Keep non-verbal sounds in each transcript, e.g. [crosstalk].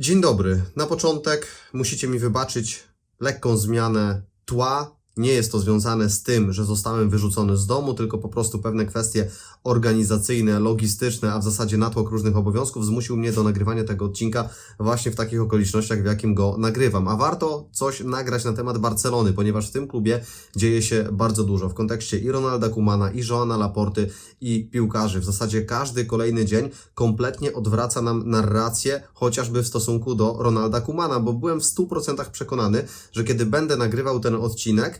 Dzień dobry. Na początek musicie mi wybaczyć lekką zmianę tła. Nie jest to związane z tym, że zostałem wyrzucony z domu, tylko po prostu pewne kwestie organizacyjne, logistyczne, a w zasadzie natłok różnych obowiązków zmusił mnie do nagrywania tego odcinka właśnie w takich okolicznościach, w jakim go nagrywam. A warto coś nagrać na temat Barcelony, ponieważ w tym klubie dzieje się bardzo dużo w kontekście i Ronalda Kumana, i Joana Laporty, i piłkarzy. W zasadzie każdy kolejny dzień kompletnie odwraca nam narrację, chociażby w stosunku do Ronalda Kumana, bo byłem w 100% przekonany, że kiedy będę nagrywał ten odcinek,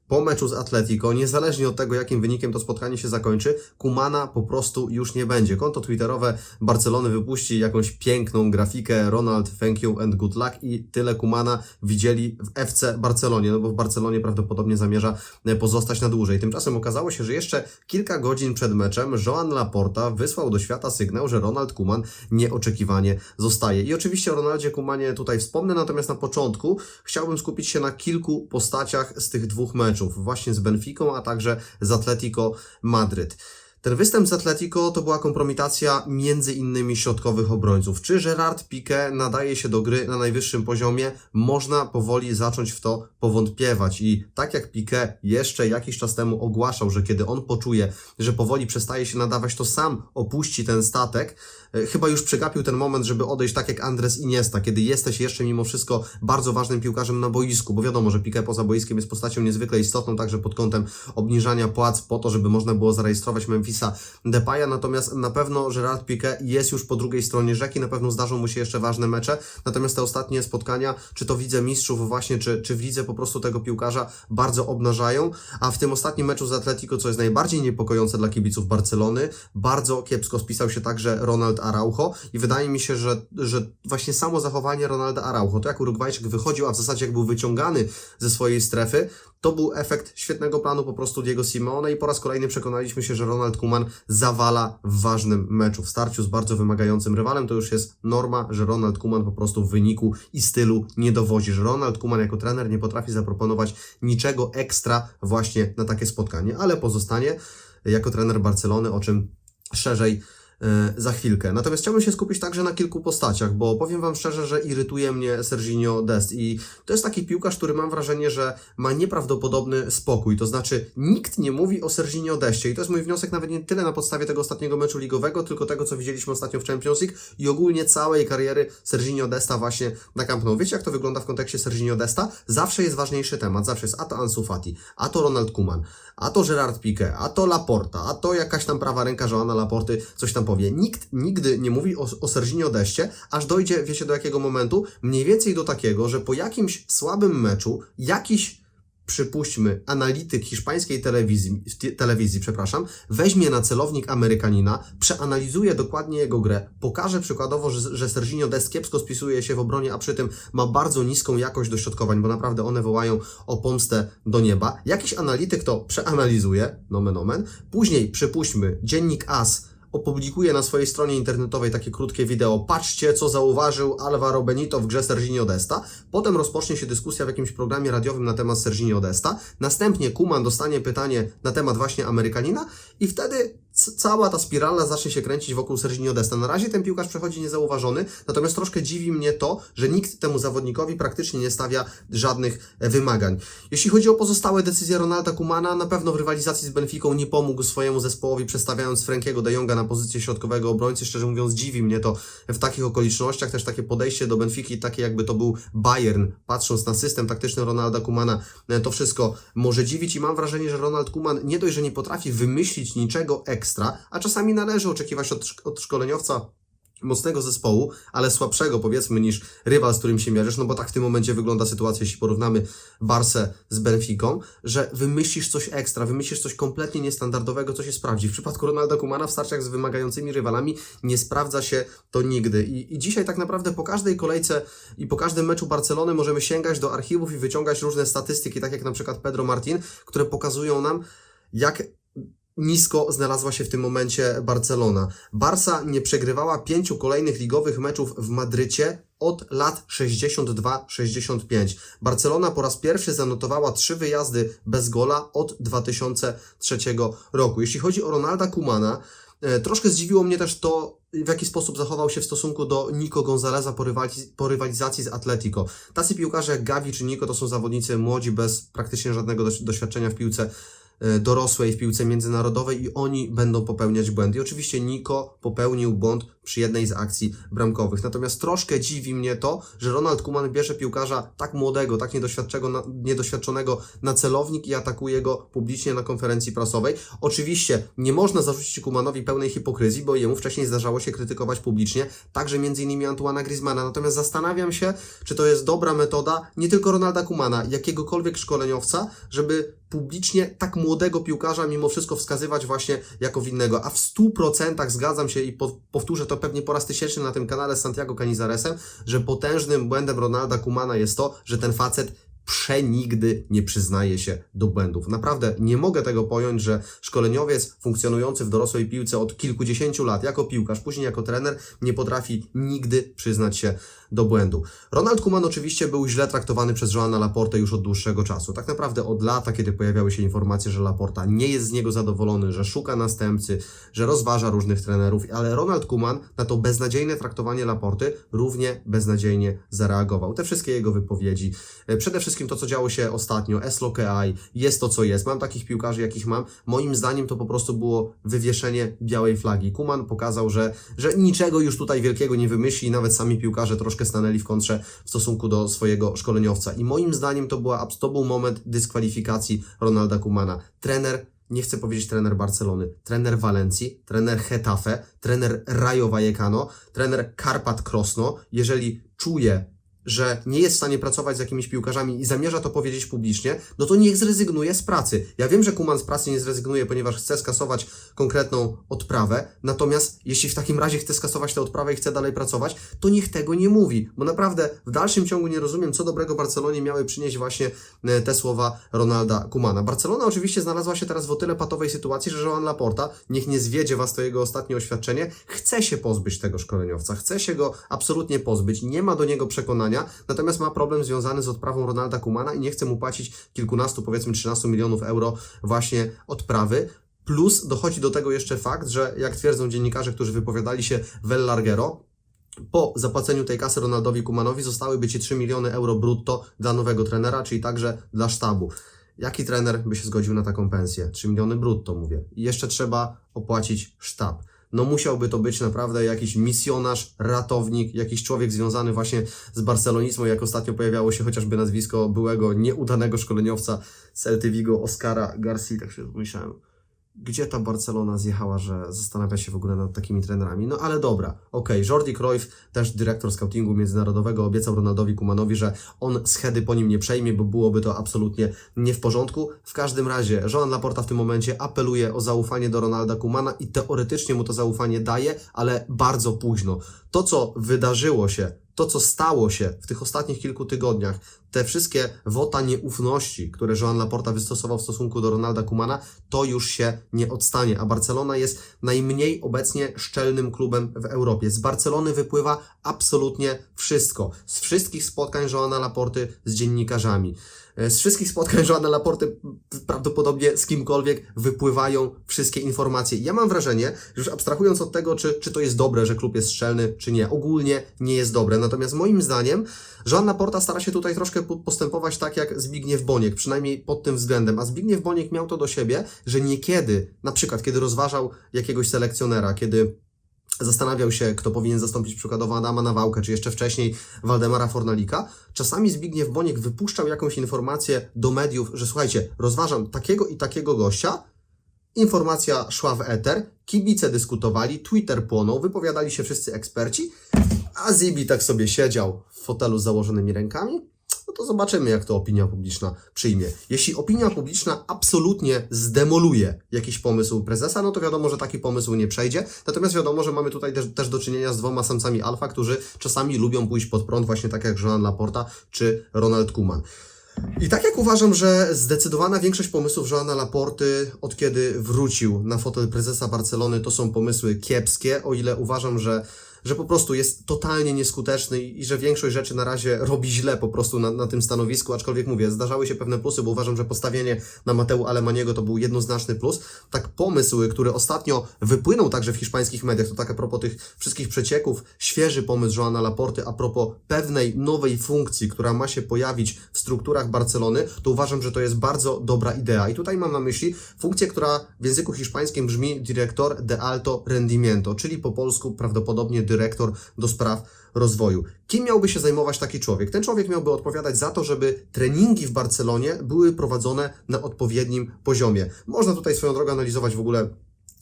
po meczu z Atletico, niezależnie od tego, jakim wynikiem to spotkanie się zakończy, Kumana po prostu już nie będzie. Konto twitterowe Barcelony wypuści jakąś piękną grafikę Ronald, thank you and good luck i tyle Kumana widzieli w FC Barcelonie, no bo w Barcelonie prawdopodobnie zamierza e, pozostać na dłużej. Tymczasem okazało się, że jeszcze kilka godzin przed meczem Joan Laporta wysłał do świata sygnał, że Ronald Kuman nieoczekiwanie zostaje. I oczywiście o Ronaldzie Kumanie tutaj wspomnę, natomiast na początku chciałbym skupić się na kilku postaciach z tych dwóch meczów, właśnie z Benficą, a także z Atletico Madryt. Ten występ z Atletico to była kompromitacja między innymi środkowych obrońców. Czy Gerard Piqué nadaje się do gry na najwyższym poziomie? Można powoli zacząć w to powątpiewać i tak jak Piqué jeszcze jakiś czas temu ogłaszał, że kiedy on poczuje, że powoli przestaje się nadawać, to sam opuści ten statek, e, chyba już przegapił ten moment, żeby odejść tak jak Andres Iniesta, kiedy jesteś jeszcze mimo wszystko bardzo ważnym piłkarzem na boisku, bo wiadomo, że Piqué poza boiskiem jest postacią niezwykle istotną także pod kątem obniżania płac po to, żeby można było zarejestrować Memphisa Depaya, natomiast na pewno Gerard Piqué jest już po drugiej stronie rzeki, na pewno zdarzą mu się jeszcze ważne mecze, natomiast te ostatnie spotkania, czy to widzę mistrzów właśnie, czy, czy w lidze po prostu tego piłkarza bardzo obnażają, a w tym ostatnim meczu z Atletico, co jest najbardziej niepokojące dla kibiców Barcelony, bardzo kiepsko spisał się także Ronald Araujo. I wydaje mi się, że, że właśnie samo zachowanie Ronalda Araujo, to jak Urugwajczyk wychodził, a w zasadzie jak był wyciągany ze swojej strefy, to był efekt świetnego planu po prostu Diego Simeone i po raz kolejny przekonaliśmy się, że Ronald Koeman zawala w ważnym meczu. W starciu z bardzo wymagającym rywalem to już jest norma, że Ronald Koeman po prostu w wyniku i stylu nie dowozi, że Ronald Koeman jako trener nie potrafi zaproponować niczego ekstra właśnie na takie spotkanie, ale pozostanie jako trener Barcelony, o czym szerzej za chwilkę. Natomiast chciałbym się skupić także na kilku postaciach, bo powiem Wam szczerze, że irytuje mnie Serginio Dest i to jest taki piłkarz, który mam wrażenie, że ma nieprawdopodobny spokój, to znaczy nikt nie mówi o Serginio Destie i to jest mój wniosek nawet nie tyle na podstawie tego ostatniego meczu ligowego, tylko tego, co widzieliśmy ostatnio w Champions League i ogólnie całej kariery Serginio Desta właśnie na Camp Nou. Wiecie, jak to wygląda w kontekście Serginio Desta? Zawsze jest ważniejszy temat, zawsze jest a to Ansu Fati, a to Ronald Koeman, a to Gerard Piqué, a to Laporta, a to jakaś tam prawa ręka Joana Laporty coś tam powie. Nikt nigdy nie mówi o, o Serginio Deście, aż dojdzie, wiecie do jakiego momentu? Mniej więcej do takiego, że po jakimś słabym meczu jakiś przypuśćmy, analityk hiszpańskiej telewizji, te- telewizji, przepraszam, weźmie na celownik Amerykanina, przeanalizuje dokładnie jego grę, pokaże przykładowo, że, że Serginio Dest kiepsko spisuje się w obronie, a przy tym ma bardzo niską jakość dośrodkowań, bo naprawdę one wołają o pomstę do nieba. Jakiś analityk to przeanalizuje, nomen omen, później przypuśćmy, dziennik AS opublikuje na swojej stronie internetowej takie krótkie wideo. Patrzcie, co zauważył Alvaro Benito w grze Serginio Desta. Potem rozpocznie się dyskusja w jakimś programie radiowym na temat Serginio Desta. Następnie Kuman dostanie pytanie na temat właśnie Amerykanina i wtedy cała ta spirala zacznie się kręcić wokół Serginio Desta. Na razie ten piłkarz przechodzi niezauważony, natomiast troszkę dziwi mnie to, że nikt temu zawodnikowi praktycznie nie stawia żadnych e, wymagań. Jeśli chodzi o pozostałe decyzje Ronalda Kumana, na pewno w rywalizacji z Benficą nie pomógł swojemu zespołowi, przestawiając Frankiego de Jonga na pozycję środkowego obrońcy. Szczerze mówiąc, dziwi mnie to w takich okolicznościach. Też takie podejście do Benfiki, takie jakby to był Bayern, patrząc na system taktyczny Ronalda Kumana, e, to wszystko może dziwić i mam wrażenie, że Ronald Kuman nie dość, że nie potrafi wymyślić niczego ekstra, a czasami należy oczekiwać od, od szkoleniowca mocnego zespołu, ale słabszego powiedzmy niż rywal, z którym się mierzysz, no bo tak w tym momencie wygląda sytuacja, jeśli porównamy Barsę z Benficą, że wymyślisz coś ekstra, wymyślisz coś kompletnie niestandardowego, co się sprawdzi. W przypadku Ronalda Kumana w starciach z wymagającymi rywalami nie sprawdza się to nigdy. I, I dzisiaj tak naprawdę po każdej kolejce i po każdym meczu Barcelony możemy sięgać do archiwów i wyciągać różne statystyki, tak jak na przykład Pedro Martin, które pokazują nam, jak nisko znalazła się w tym momencie Barcelona. Barca nie przegrywała pięciu kolejnych ligowych meczów w Madrycie od lat 62-65. Barcelona po raz pierwszy zanotowała trzy wyjazdy bez gola od 2003 roku. Jeśli chodzi o Ronalda Kumana, e, troszkę zdziwiło mnie też to, w jaki sposób zachował się w stosunku do Nico Gonzaleza po, rywaliz- po rywalizacji z Atletico. Tacy piłkarze jak Gavi czy Nico to są zawodnicy młodzi bez praktycznie żadnego doś- doświadczenia w piłce dorosłej, w piłce międzynarodowej i oni będą popełniać błędy. I oczywiście Nico popełnił błąd przy jednej z akcji bramkowych. Natomiast troszkę dziwi mnie to, że Ronald Koeman bierze piłkarza tak młodego, tak niedoświadczonego niedoświadczonego na celownik i atakuje go publicznie na konferencji prasowej. Oczywiście nie można zarzucić Koemanowi pełnej hipokryzji, bo jemu wcześniej zdarzało się krytykować publicznie, także innymi Antuana Griezmana. Natomiast zastanawiam się, czy to jest dobra metoda nie tylko Ronalda Koemana, jakiegokolwiek szkoleniowca, żeby publicznie tak młodego piłkarza mimo wszystko wskazywać właśnie jako winnego. A w 100% zgadzam się i po, powtórzę to pewnie po raz tysięczny na tym kanale z Santiago Canizaresem, że potężnym błędem Ronalda Kumana jest to, że ten facet przenigdy nie przyznaje się do błędów. Naprawdę nie mogę tego pojąć, że szkoleniowiec funkcjonujący w dorosłej piłce od kilkudziesięciu lat jako piłkarz, później jako trener, nie potrafi nigdy przyznać się do błędu. Ronald Koeman oczywiście był źle traktowany przez Joana Laporte już od dłuższego czasu. Tak naprawdę od lata, kiedy pojawiały się informacje, że Laporta nie jest z niego zadowolony, że szuka następcy, że rozważa różnych trenerów, ale Ronald Koeman na to beznadziejne traktowanie Laporty równie beznadziejnie zareagował. Te wszystkie jego wypowiedzi, e, przede wszystkim to, co działo się ostatnio, SLOKI, jest to, co jest. Mam takich piłkarzy, jakich mam. Moim zdaniem to po prostu było wywieszenie białej flagi. Kuman pokazał, że, że niczego już tutaj wielkiego nie wymyśli, nawet sami piłkarze troszkę stanęli w kontrze w stosunku do swojego szkoleniowca. I moim zdaniem to, była, to był moment dyskwalifikacji Ronalda Kumana. Trener nie chcę powiedzieć trener Barcelony, trener Walencji, trener Getafe, trener Rayo Vallecano, trener Karpat Krosno, jeżeli czuje, że nie jest w stanie pracować z jakimiś piłkarzami i zamierza to powiedzieć publicznie, no to niech zrezygnuje z pracy. Ja wiem, że Kuman z pracy nie zrezygnuje, ponieważ chce skasować konkretną odprawę, natomiast jeśli w takim razie chce skasować tę odprawę i chce dalej pracować, to niech tego nie mówi, bo naprawdę w dalszym ciągu nie rozumiem, co dobrego Barcelonie miały przynieść właśnie e, te słowa Ronalda Kumana. Barcelona oczywiście znalazła się teraz w o tyle patowej sytuacji, że Joan Laporta, niech nie zwiedzie Was to jego ostatnie oświadczenie, chce się pozbyć tego szkoleniowca, chce się go absolutnie pozbyć, nie ma do niego przekonania, natomiast ma problem związany z odprawą Ronalda Kumana i nie chce mu płacić kilkunastu, powiedzmy 13 milionów euro właśnie odprawy. Plus dochodzi do tego jeszcze fakt, że jak twierdzą dziennikarze, którzy wypowiadali się w El Larguero, po zapłaceniu tej kasy Ronaldowi Kumanowi zostałyby ci 3 miliony euro brutto dla nowego trenera, czyli także dla sztabu. Jaki trener by się zgodził na taką pensję? 3 miliony brutto, mówię. I jeszcze trzeba opłacić sztab. No musiałby to być naprawdę jakiś misjonarz, ratownik, jakiś człowiek związany właśnie z barcelonizmem, jak ostatnio pojawiało się chociażby nazwisko byłego nieudanego szkoleniowca Celty Vigo, Oscara Garcia, tak się myślałem gdzie ta Barcelona zjechała, że zastanawia się w ogóle nad takimi trenerami. No ale dobra, okej, Jordi Cruyff, też dyrektor scoutingu międzynarodowego, obiecał Ronaldowi Kumanowi, że on schedy po nim nie przejmie, bo byłoby to absolutnie nie w porządku. W każdym razie, Joan Laporta w tym momencie apeluje o zaufanie do Ronalda Kumana i teoretycznie mu to zaufanie daje, ale bardzo późno. To, co wydarzyło się to, co stało się w tych ostatnich kilku tygodniach, te wszystkie wota nieufności, które Joan Laporta wystosował w stosunku do Ronalda Kumana, to już się nie odstanie. A Barcelona jest najmniej obecnie szczelnym klubem w Europie. Z Barcelony wypływa absolutnie wszystko. Z wszystkich spotkań Joana Laporty z dziennikarzami. E, Z wszystkich spotkań Joana Laporty prawdopodobnie z kimkolwiek wypływają wszystkie informacje. Ja mam wrażenie, że już abstrahując od tego, czy, czy to jest dobre, że klub jest szczelny, czy nie, ogólnie nie jest dobre. Natomiast moim zdaniem Joan Laporta stara się tutaj troszkę po- postępować tak jak Zbigniew Boniek, przynajmniej pod tym względem. A Zbigniew Boniek miał to do siebie, że niekiedy, na przykład kiedy rozważał jakiegoś selekcjonera, kiedy zastanawiał się, kto powinien zastąpić przykładowo Adama Nawałkę, czy jeszcze wcześniej Waldemara Fornalika, czasami Zbigniew Boniek wypuszczał jakąś informację do mediów, że słuchajcie, rozważam takiego i takiego gościa, informacja szła w eter, kibice dyskutowali, Twitter płonął, wypowiadali się wszyscy eksperci, a Zibi tak sobie siedział w fotelu z założonymi rękami, no to zobaczymy, jak to opinia publiczna przyjmie. Jeśli opinia publiczna absolutnie zdemoluje jakiś pomysł prezesa, no to wiadomo, że taki pomysł nie przejdzie. Natomiast wiadomo, że mamy tutaj też, też do czynienia z dwoma samcami alfa, którzy czasami lubią pójść pod prąd, właśnie tak jak Joan Laporta czy Ronald Koeman. I tak jak uważam, że zdecydowana większość pomysłów Joana Laporty, od kiedy wrócił na fotel prezesa Barcelony, to są pomysły kiepskie, o ile uważam, że że po prostu jest totalnie nieskuteczny i, i że większość rzeczy na razie robi źle po prostu na, na tym stanowisku, aczkolwiek mówię, zdarzały się pewne plusy, bo uważam, że postawienie na Mateu Alemaniego to był jednoznaczny plus. Tak pomysł, który ostatnio wypłynął także w hiszpańskich mediach, to tak a propos tych wszystkich przecieków, świeży pomysł Joana Laporty a propos pewnej nowej funkcji, która ma się pojawić w strukturach Barcelony, to uważam, że to jest bardzo dobra idea. I tutaj mam na myśli funkcję, która w języku hiszpańskim brzmi Director de Alto Rendimiento, czyli po polsku prawdopodobnie dyrektor do spraw rozwoju. Kim miałby się zajmować taki człowiek? Ten człowiek miałby odpowiadać za to, żeby treningi w Barcelonie były prowadzone na odpowiednim poziomie. Można tutaj swoją drogą analizować w ogóle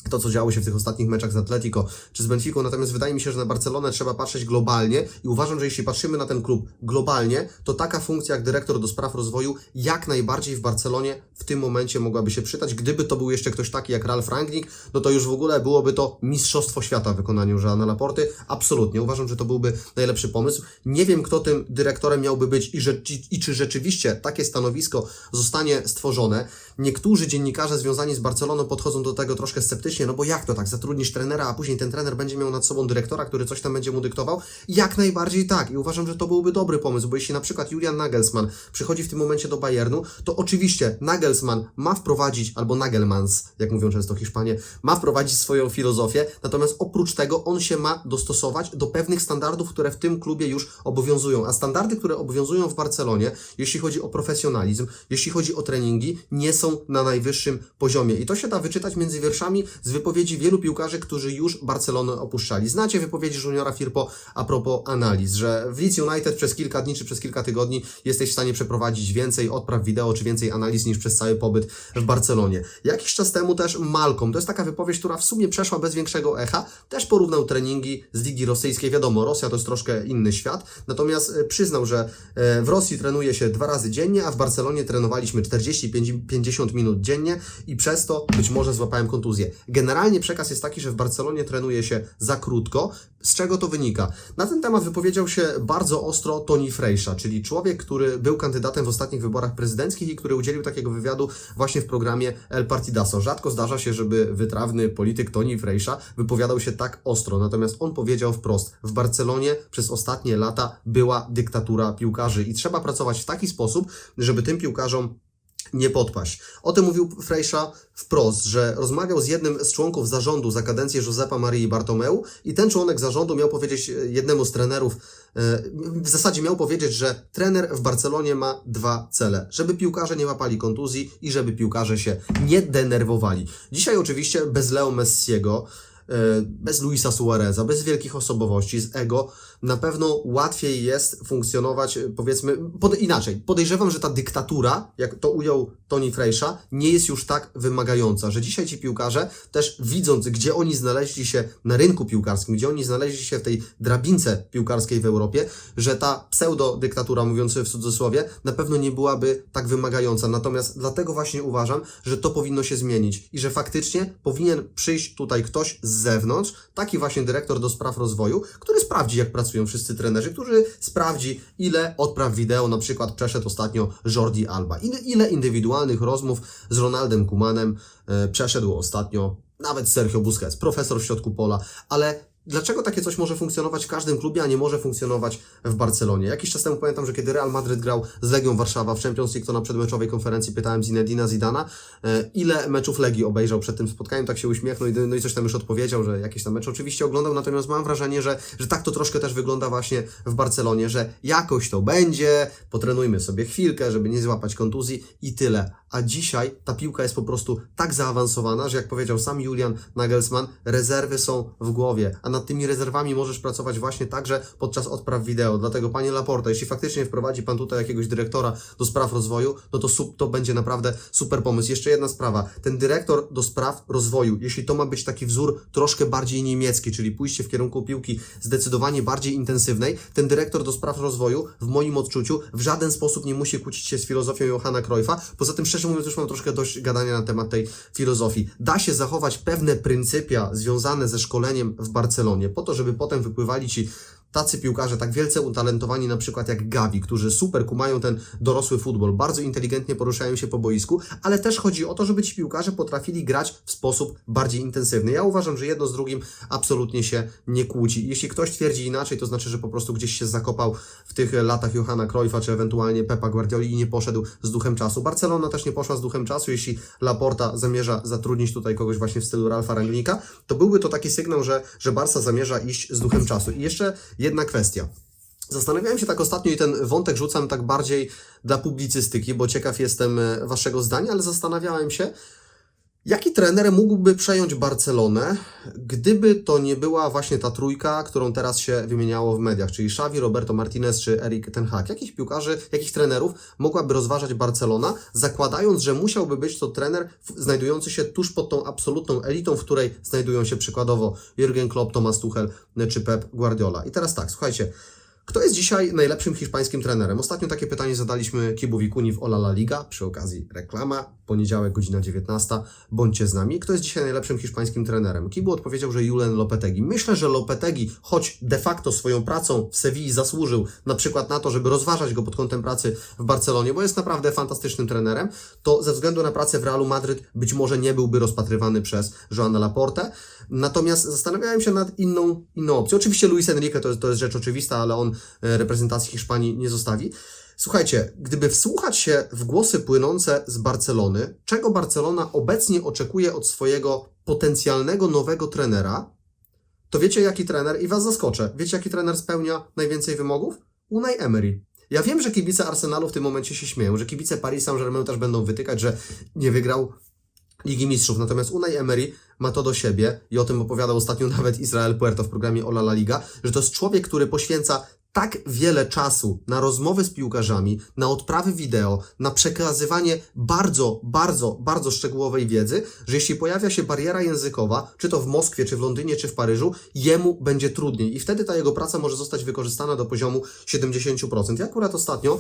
to, co działo się w tych ostatnich meczach z Atletico czy z Benficą, natomiast wydaje mi się, że na Barcelonę trzeba patrzeć globalnie i uważam, że jeśli patrzymy na ten klub globalnie, to taka funkcja jak dyrektor do spraw rozwoju jak najbardziej w Barcelonie w tym momencie mogłaby się przydać. Gdyby to był jeszcze ktoś taki jak Ralf Rangnick, no to już w ogóle byłoby to mistrzostwo świata w wykonaniu Joana Laporty. Absolutnie. Uważam, że to byłby najlepszy pomysł. Nie wiem, kto tym dyrektorem miałby być i, i czy rzeczywiście takie stanowisko zostanie stworzone. Niektórzy dziennikarze związani z Barceloną podchodzą do tego troszkę sceptycznie, no bo jak to tak, zatrudnisz trenera, a później ten trener będzie miał nad sobą dyrektora, który coś tam będzie mu dyktował? Jak najbardziej tak. I uważam, że to byłby dobry pomysł, bo jeśli na przykład Julian Nagelsmann przychodzi w tym momencie do Bayernu, to oczywiście Nagelsmann ma wprowadzić, albo Nagelmans, jak mówią często Hiszpanie, ma wprowadzić swoją filozofię, natomiast oprócz tego on się ma dostosować do pewnych standardów, które w tym klubie już obowiązują, a standardy, które obowiązują w Barcelonie, jeśli chodzi o profesjonalizm, jeśli chodzi o treningi, nie są na najwyższym poziomie. I to się da wyczytać między wierszami z wypowiedzi wielu piłkarzy, którzy już Barcelonę opuszczali. Znacie wypowiedzi Juniora Firpo a propos analiz, że w Leeds United przez kilka dni czy przez kilka tygodni jesteś w stanie przeprowadzić więcej odpraw wideo czy więcej analiz niż przez cały pobyt w Barcelonie. Jakiś czas temu też Malcolm, to jest taka wypowiedź, która w sumie przeszła bez większego echa, też porównał treningi z Ligi Rosyjskiej. Wiadomo, Rosja to jest troszkę inny świat, natomiast e, przyznał, że e, w Rosji trenuje się dwa razy dziennie, a w Barcelonie trenowaliśmy 40-50 minut dziennie i przez to być może złapałem kontuzję. Generalnie przekaz jest taki, że w Barcelonie trenuje się za krótko. Z czego to wynika? Na ten temat wypowiedział się bardzo ostro Tony Frejsza, czyli człowiek, który był kandydatem w ostatnich wyborach prezydenckich i który udzielił takiego wywiadu właśnie w programie El Partidazo. Rzadko zdarza się, żeby wytrawny polityk Tony Frejsza wypowiadał się tak ostro, natomiast on powiedział wprost, w Barcelonie przez ostatnie lata była dyktatura piłkarzy i trzeba pracować w taki sposób, żeby tym piłkarzom nie podpaść. O tym mówił Frejsza wprost, że rozmawiał z jednym z członków zarządu za kadencję Josepa Marii Bartomeu i ten członek zarządu miał powiedzieć e, jednemu z trenerów, e, w zasadzie miał powiedzieć, że trener w Barcelonie ma dwa cele. Żeby piłkarze nie łapali kontuzji i żeby piłkarze się nie denerwowali. Dzisiaj oczywiście bez Leo Messiego, e, bez Luisa Suareza, bez wielkich osobowości, z ego, na pewno łatwiej jest funkcjonować, e, powiedzmy, pod, inaczej. Podejrzewam, że ta dyktatura, jak to ujął Tony Frejsza, nie jest już tak wymagająca, że dzisiaj ci piłkarze, też widząc, gdzie oni znaleźli się na rynku piłkarskim, gdzie oni znaleźli się w tej drabince piłkarskiej w Europie, że ta pseudo-dyktatura, mówiąc w cudzysłowie, na pewno nie byłaby tak wymagająca. Natomiast dlatego właśnie uważam, że to powinno się zmienić i że faktycznie powinien przyjść tutaj ktoś z zewnątrz, taki właśnie dyrektor do spraw rozwoju, który sprawdzi, jak pracują wszyscy trenerzy, który sprawdzi, ile odpraw wideo na przykład przeszedł ostatnio Jordi Alba, ile, ile indywidualnych rozmów z Ronaldem Kumanem e, przeszedł ostatnio nawet Sergio Busquets, profesor w środku pola, ale Dlaczego takie coś może funkcjonować w każdym klubie, a nie może funkcjonować w Barcelonie? Jakiś czas temu pamiętam, że kiedy Real Madryt grał z Legią Warszawa w Champions League, to na przedmeczowej konferencji pytałem Zinedina Zidana, e, ile meczów Legii obejrzał przed tym spotkaniem, tak się uśmiechnął i, no i coś tam już odpowiedział, że jakieś tam mecze oczywiście oglądał, natomiast mam wrażenie, że, że tak to troszkę też wygląda właśnie w Barcelonie, że jakoś to będzie, potrenujmy sobie chwilkę, żeby nie złapać kontuzji i tyle. A dzisiaj ta piłka jest po prostu tak zaawansowana, że jak powiedział sam Julian Nagelsmann, rezerwy są w głowie, a nad tymi rezerwami możesz pracować właśnie także podczas odpraw wideo. Dlatego, panie Laporta, jeśli faktycznie wprowadzi pan tutaj jakiegoś dyrektora do spraw rozwoju, no to sup, to będzie naprawdę super pomysł. Jeszcze jedna sprawa. Ten dyrektor do spraw rozwoju, jeśli to ma być taki wzór troszkę bardziej niemiecki, czyli pójście w kierunku piłki zdecydowanie bardziej intensywnej, ten dyrektor do spraw rozwoju, w moim odczuciu, w żaden sposób nie musi kłócić się z filozofią Johanna Cruyffa. Poza tym, szczerze mówiąc, już mam troszkę dość gadania na temat tej filozofii. Da się zachować pewne pryncypia związane ze szkoleniem w Barcelonie, po to, żeby potem wypływali ci tacy piłkarze, tak wielce utalentowani, na przykład jak Gavi, którzy super kumają ten dorosły futbol, bardzo inteligentnie poruszają się po boisku, ale też chodzi o to, żeby ci piłkarze potrafili grać w sposób bardziej intensywny. Ja uważam, że jedno z drugim absolutnie się nie kłóci. Jeśli ktoś twierdzi inaczej, to znaczy, że po prostu gdzieś się zakopał w tych latach Johana Cruyffa, czy ewentualnie Pepa Guardioli i nie poszedł z duchem czasu. Barcelona też nie poszła z duchem czasu, jeśli Laporta zamierza zatrudnić tutaj kogoś właśnie w stylu Ralfa Rangnika, to byłby to taki sygnał, że, że Barca zamierza iść z duchem czasu. I jeszcze jedna kwestia. Zastanawiałem się tak ostatnio i ten wątek rzucam tak bardziej dla publicystyki, bo ciekaw jestem e, Waszego zdania, ale zastanawiałem się, jaki trener mógłby przejąć Barcelonę, gdyby to nie była właśnie ta trójka, którą teraz się wymieniało w mediach, czyli Xavi, Roberto Martinez czy Erik Ten Hag. Jakich piłkarzy, jakich trenerów mogłaby rozważać Barcelona, zakładając, że musiałby być to trener znajdujący się tuż pod tą absolutną elitą, w której znajdują się przykładowo Jurgen Klopp, Thomas Tuchel czy Pep Guardiola. I teraz tak, słuchajcie, kto jest dzisiaj najlepszym hiszpańskim trenerem? Ostatnio takie pytanie zadaliśmy Kibowi Kuni w Ola La Liga, przy okazji reklama, poniedziałek, godzina 19, bądźcie z nami. Kto jest dzisiaj najlepszym hiszpańskim trenerem? Kibu odpowiedział, że Julen Lopetegui. Myślę, że Lopetegui, choć de facto swoją pracą w Sewilli zasłużył na przykład na to, żeby rozważać go pod kątem pracy w Barcelonie, bo jest naprawdę fantastycznym trenerem, to ze względu na pracę w Realu Madryt być może nie byłby rozpatrywany przez Joana Laporte. Natomiast zastanawiałem się nad inną, inną opcją. Oczywiście Luis Enrique to to jest rzecz oczywista, ale on e, reprezentacji Hiszpanii nie zostawi. Słuchajcie, gdyby wsłuchać się w głosy płynące z Barcelony, czego Barcelona obecnie oczekuje od swojego potencjalnego nowego trenera, to wiecie jaki trener, i was zaskoczę, wiecie jaki trener spełnia najwięcej wymogów? Unai Emery. Ja wiem, że kibice Arsenalu w tym momencie się śmieją, że kibice Paris Saint-Germain też będą wytykać, że nie wygrał Ligi Mistrzów. Natomiast Unai Emery ma to do siebie i o tym opowiadał ostatnio [laughs] nawet Israel Puerto w programie Ola La Liga, że to jest człowiek, który poświęca tak wiele czasu na rozmowy z piłkarzami, na odprawy wideo, na przekazywanie bardzo, bardzo, bardzo szczegółowej wiedzy, że jeśli pojawia się bariera językowa, czy to w Moskwie, czy w Londynie, czy w Paryżu, jemu będzie trudniej i wtedy ta jego praca może zostać wykorzystana do poziomu 70%. Ja akurat ostatnio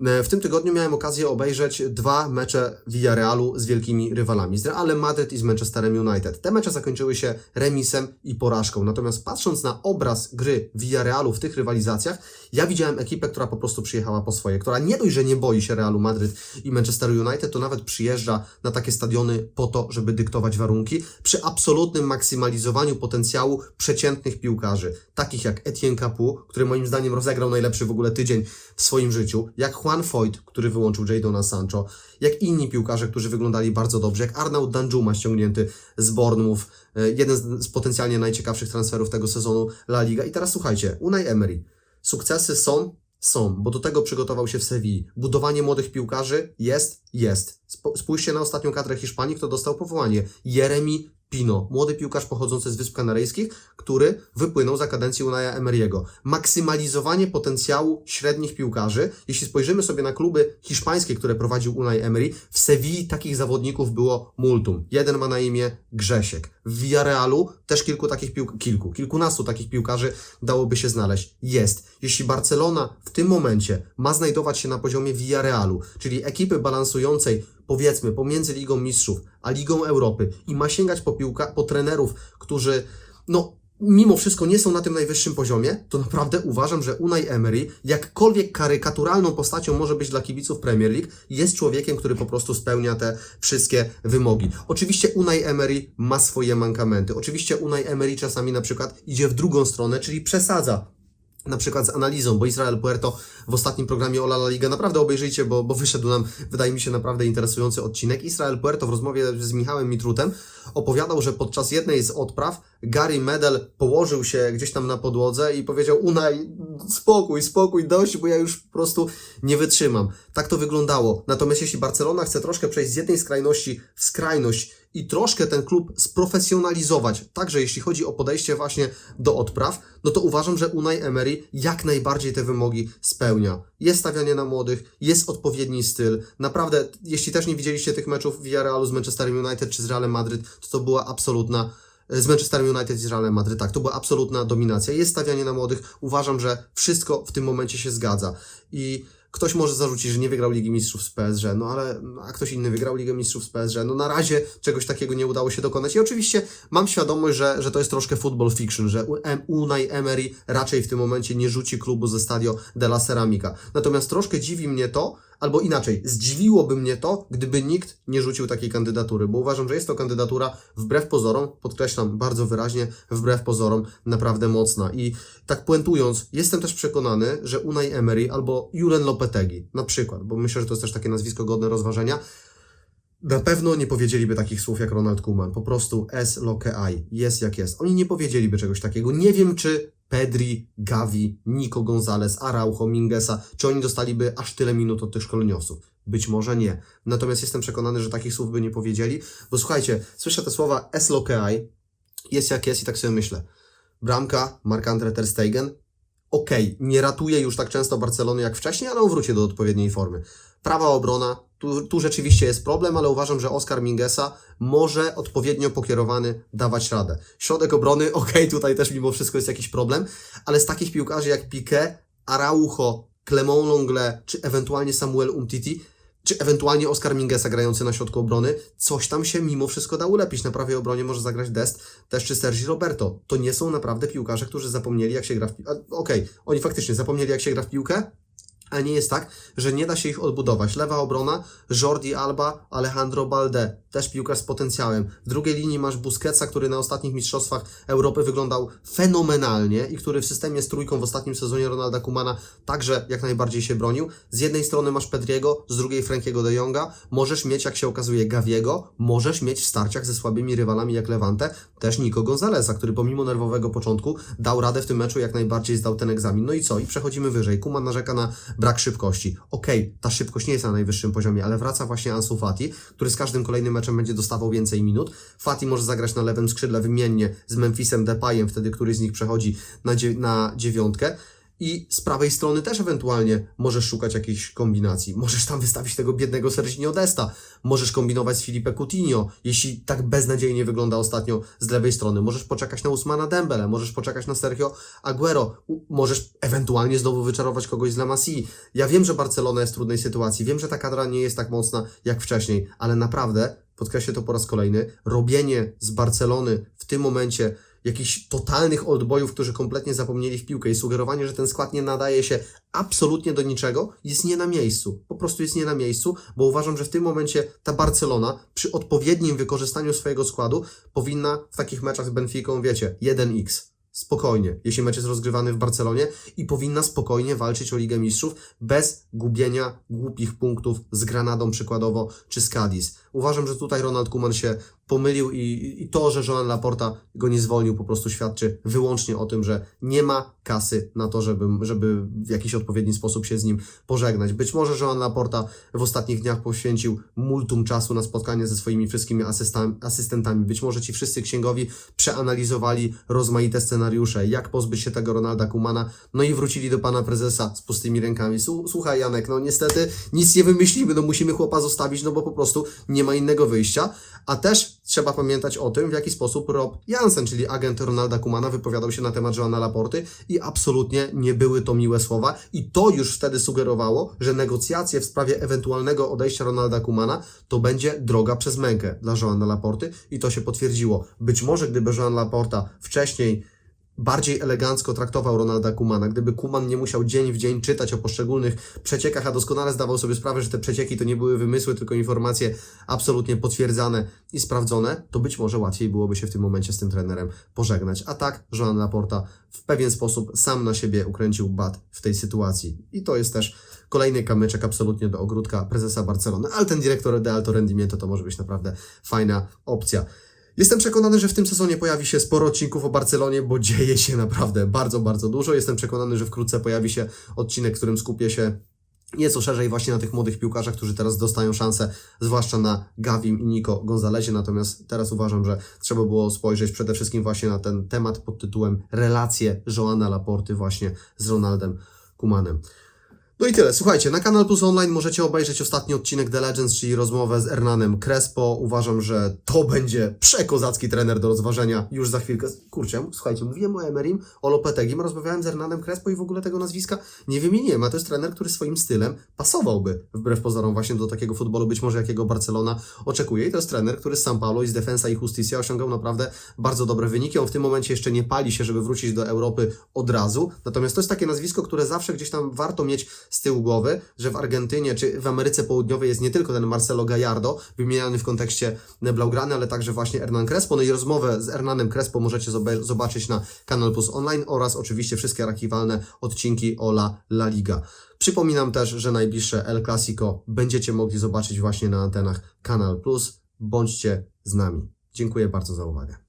W tym tygodniu miałem okazję obejrzeć dwa mecze Villarealu z wielkimi rywalami, z Realem Madryt i z Manchesterem United. Te mecze zakończyły się remisem i porażką. Natomiast patrząc na obraz gry Villarealu w tych rywalizacjach, ja widziałem ekipę, która po prostu przyjechała po swoje, która nie dość, że nie boi się Realu Madryt i Manchesteru United, to nawet przyjeżdża na takie stadiony po to, żeby dyktować warunki, przy absolutnym maksymalizowaniu potencjału przeciętnych piłkarzy, takich jak Etienne Capu, który moim zdaniem rozegrał najlepszy w ogóle tydzień w swoim życiu, jak Juan Foyt, który wyłączył Jadona Sancho, jak inni piłkarze, którzy wyglądali bardzo dobrze, jak Arnaud Danjuma ściągnięty z Bournemouth, e, jeden z, potencjalnie najciekawszych transferów tego sezonu La Liga. I teraz słuchajcie, Unai Emery. Sukcesy są, są, bo do tego przygotował się w Sewilli. Budowanie młodych piłkarzy jest, jest. Spójrzcie na ostatnią kadrę Hiszpanii, kto dostał powołanie. Jeremy Pino, młody piłkarz pochodzący z Wysp Kanaryjskich, który wypłynął za kadencji Unaja Emery'ego. Maksymalizowanie potencjału średnich piłkarzy. Jeśli spojrzymy sobie na kluby hiszpańskie, które prowadził Unai Emery, w Sewilli takich zawodników było multum. Jeden ma na imię Grzesiek. W Villarealu też kilku takich piłk, kilku, kilkunastu takich piłkarzy dałoby się znaleźć. Jest. Jeśli Barcelona w tym momencie ma znajdować się na poziomie Villarealu, czyli ekipy balansującej powiedzmy pomiędzy Ligą Mistrzów a Ligą Europy i ma sięgać po piłka, po trenerów, którzy no mimo wszystko nie są na tym najwyższym poziomie, to naprawdę uważam, że Unai Emery, jakkolwiek karykaturalną postacią może być dla kibiców Premier League, jest człowiekiem, który po prostu spełnia te wszystkie wymogi. Oczywiście Unai Emery ma swoje mankamenty. Oczywiście Unai Emery czasami na przykład idzie w drugą stronę, czyli przesadza na przykład z analizą, bo Israel Puerto w ostatnim programie Ola La Liga naprawdę obejrzyjcie, bo, bo wyszedł nam, wydaje mi się, naprawdę interesujący odcinek. Israel Puerto w rozmowie z Michałem Mitrutem opowiadał, że podczas jednej z odpraw Gary Medel położył się gdzieś tam na podłodze i powiedział Unaj, spokój, spokój, dość, bo ja już po prostu nie wytrzymam. Tak to wyglądało. Natomiast jeśli Barcelona chce troszkę przejść z jednej skrajności w skrajność i troszkę ten klub sprofesjonalizować, także jeśli chodzi o podejście właśnie do odpraw, no to uważam, że Unai Emery jak najbardziej te wymogi spełnia. Jest stawianie na młodych, jest odpowiedni styl. Naprawdę, jeśli też nie widzieliście tych meczów Villarealu z Manchesterem United czy z Realem Madryt, to to była absolutna z Manchesterem United i Realem Madryt, tak, to była absolutna dominacja. Jest stawianie na młodych. Uważam, że wszystko w tym momencie się zgadza. I Ktoś może zarzucić, że nie wygrał Ligi Mistrzów z PSG, no ale a ktoś inny wygrał Ligę Mistrzów z PSG. No na razie czegoś takiego nie udało się dokonać. I oczywiście mam świadomość, że, że to jest troszkę football fiction, że Unai Emery raczej w tym momencie nie rzuci klubu ze Stadio della Ceramica. Natomiast troszkę dziwi mnie to, albo inaczej, zdziwiłoby mnie to, gdyby nikt nie rzucił takiej kandydatury, bo uważam, że jest to kandydatura wbrew pozorom, podkreślam bardzo wyraźnie, wbrew pozorom naprawdę mocna. I tak puentując, jestem też przekonany, że Unai Emery albo Julen Lopetegi na przykład, bo myślę, że to jest też takie nazwisko godne rozważenia, na pewno nie powiedzieliby takich słów jak Ronald Koeman. Po prostu S loke ai. Jest jak jest. Oni nie powiedzieliby czegoś takiego. Nie wiem, czy Pedri, Gavi, Nico Gonzalez, Araujo, Mingesa, czy oni dostaliby aż tyle minut od tych szkoleniowców. Być może nie. Natomiast jestem przekonany, że takich słów by nie powiedzieli, bo słuchajcie, słyszę te słowa S loke ai. Jest jak jest i tak sobie myślę. Bramka, Marc-Andre Ter Stegen. Okej, nie ratuje już tak często Barcelony jak wcześniej, ale on wróci do odpowiedniej formy. Prawa obrona, tu, tu rzeczywiście jest problem, ale uważam, że Oscar Mingesa może odpowiednio pokierowany dawać radę. Środek obrony, [laughs] okej, tutaj też mimo wszystko jest jakiś problem, ale z takich piłkarzy jak Piqué, Araujo, Clement Longle, czy ewentualnie Samuel Umtiti, czy ewentualnie Oscar Mingesa grający na środku obrony, coś tam się mimo wszystko da ulepić. Na prawej obronie może zagrać Dest, też czy Sergi Roberto. To nie są naprawdę piłkarze, którzy zapomnieli jak się gra w piłkę. Okej, oni faktycznie zapomnieli jak się gra w piłkę, ale nie jest tak, że nie da się ich odbudować. Lewa obrona, Jordi Alba, Alejandro Balde, też piłkarz z potencjałem. W drugiej linii masz Busquetsa, który na ostatnich mistrzostwach Europy wyglądał fenomenalnie i który w systemie z trójką w ostatnim sezonie Ronalda Kumana także jak najbardziej się bronił. Z jednej strony masz Pedriego, z drugiej Frankiego de Jonga. Możesz mieć, jak się okazuje, Gaviego. Możesz mieć w starciach ze słabymi rywalami jak Levante też Nico Gonzaleza, który pomimo nerwowego początku dał radę w tym meczu, jak najbardziej zdał ten egzamin. No i co? I przechodzimy wyżej. Kuman narzeka na brak szybkości. Okej, ta szybkość nie jest na najwyższym poziomie, ale wraca właśnie Ansu Fati, który z każdym kolejnym meczem będzie dostawał więcej minut. Fati może zagrać na lewym skrzydle wymiennie z Memphisem Depayem, wtedy któryś z nich przechodzi na, dziew- na dziewiątkę. I z prawej strony też ewentualnie możesz szukać jakiejś kombinacji. Możesz tam wystawić tego biednego Serginio Desta. Możesz kombinować z Filipe Coutinho, jeśli tak beznadziejnie wygląda ostatnio z lewej strony. Możesz poczekać na Usmana Dembele, możesz poczekać na Sergio Aguero. Możesz ewentualnie znowu wyczarować kogoś z La Masii. Ja wiem, że Barcelona jest w trudnej sytuacji. Wiem, że ta kadra nie jest tak mocna jak wcześniej, ale naprawdę, podkreślę to po raz kolejny, robienie z Barcelony w tym momencie jakichś totalnych oldboyów, którzy kompletnie zapomnieli w piłkę i sugerowanie, że ten skład nie nadaje się absolutnie do niczego, jest nie na miejscu. Po prostu jest nie na miejscu, bo uważam, że w tym momencie ta Barcelona przy odpowiednim wykorzystaniu swojego składu powinna w takich meczach z Benficą, wiecie, 1x. Spokojnie, jeśli mecz jest rozgrywany w Barcelonie i powinna spokojnie walczyć o Ligę Mistrzów bez gubienia głupich punktów z Granadą przykładowo czy z Cadiz. Uważam, że tutaj Ronald Koeman się pomylił i, i to, że Joan Laporta go nie zwolnił po prostu świadczy wyłącznie o tym, że nie ma kasy na to, żeby, żeby w jakiś odpowiedni sposób się z nim pożegnać. Być może Joan Laporta w ostatnich dniach poświęcił multum czasu na spotkanie ze swoimi wszystkimi asystentami. Być może ci wszyscy księgowi przeanalizowali rozmaite scenariusze, jak pozbyć się tego Ronalda Kumana, no i wrócili do pana prezesa z pustymi rękami. Słu- Słuchaj Janek, no niestety nic nie wymyślimy, no musimy chłopa zostawić, no bo po prostu nie ma innego wyjścia, a też trzeba pamiętać o tym, w jaki sposób Rob Jansen, czyli agent Ronalda Kumana, wypowiadał się na temat Joana Laporty i absolutnie nie były to miłe słowa i to już wtedy sugerowało, że negocjacje w sprawie ewentualnego odejścia Ronalda Kumana to będzie droga przez mękę dla Joana Laporty i to się potwierdziło. Być może gdyby Joan Laporta wcześniej bardziej elegancko traktował Ronalda Kumana, gdyby Kuman nie musiał dzień w dzień czytać o poszczególnych przeciekach, a doskonale zdawał sobie sprawę, że te przecieki to nie były wymysły, tylko informacje absolutnie potwierdzane i sprawdzone, to być może łatwiej byłoby się w tym momencie z tym trenerem pożegnać. A tak Joan Laporta w pewien sposób sam na siebie ukręcił bat w tej sytuacji. I to jest też kolejny kamyczek absolutnie do ogródka prezesa Barcelony, ale ten dyrektor de alto rendimiento to może być naprawdę fajna opcja. Jestem przekonany, że w tym sezonie pojawi się sporo odcinków o Barcelonie, bo dzieje się naprawdę bardzo, bardzo dużo. Jestem przekonany, że wkrótce pojawi się odcinek, w którym skupię się nieco szerzej właśnie na tych młodych piłkarzach, którzy teraz dostają szansę, zwłaszcza na Gavim i Nico Gonzalezie. Natomiast teraz uważam, że trzeba było spojrzeć przede wszystkim właśnie na ten temat pod tytułem relacje Joana Laporty właśnie z Ronaldem Kumanem. No i tyle. Słuchajcie, na Kanal Plus Online możecie obejrzeć ostatni odcinek The Legends, czyli rozmowę z Hernanem Crespo. Uważam, że to będzie przekozacki trener do rozważenia już za chwilkę. Kurczę, słuchajcie, mówiłem o Emerim, o Lopetegim, rozmawiałem z Hernanem Crespo i w ogóle tego nazwiska nie wymieniłem, a to jest trener, który swoim stylem pasowałby wbrew pozorom właśnie do takiego futbolu, być może jakiego Barcelona oczekuje. I to jest trener, który z São Paulo i z Defensa i Justicia osiągał naprawdę bardzo dobre wyniki. On w tym momencie jeszcze nie pali się, żeby wrócić do Europy od razu. Natomiast to jest takie nazwisko, które zawsze gdzieś tam warto mieć z tyłu głowy, że w Argentynie czy w Ameryce Południowej jest nie tylko ten Marcelo Gallardo, wymieniany w kontekście Blaugrany, ale także właśnie Hernan Crespo. No i rozmowę z Hernanem Crespo możecie zobaczyć na Kanal Plus Online oraz oczywiście wszystkie archiwalne odcinki Ola La Liga. Przypominam też, że najbliższe El Clasico będziecie mogli zobaczyć właśnie na antenach Kanal Plus. Bądźcie z nami. Dziękuję bardzo za uwagę.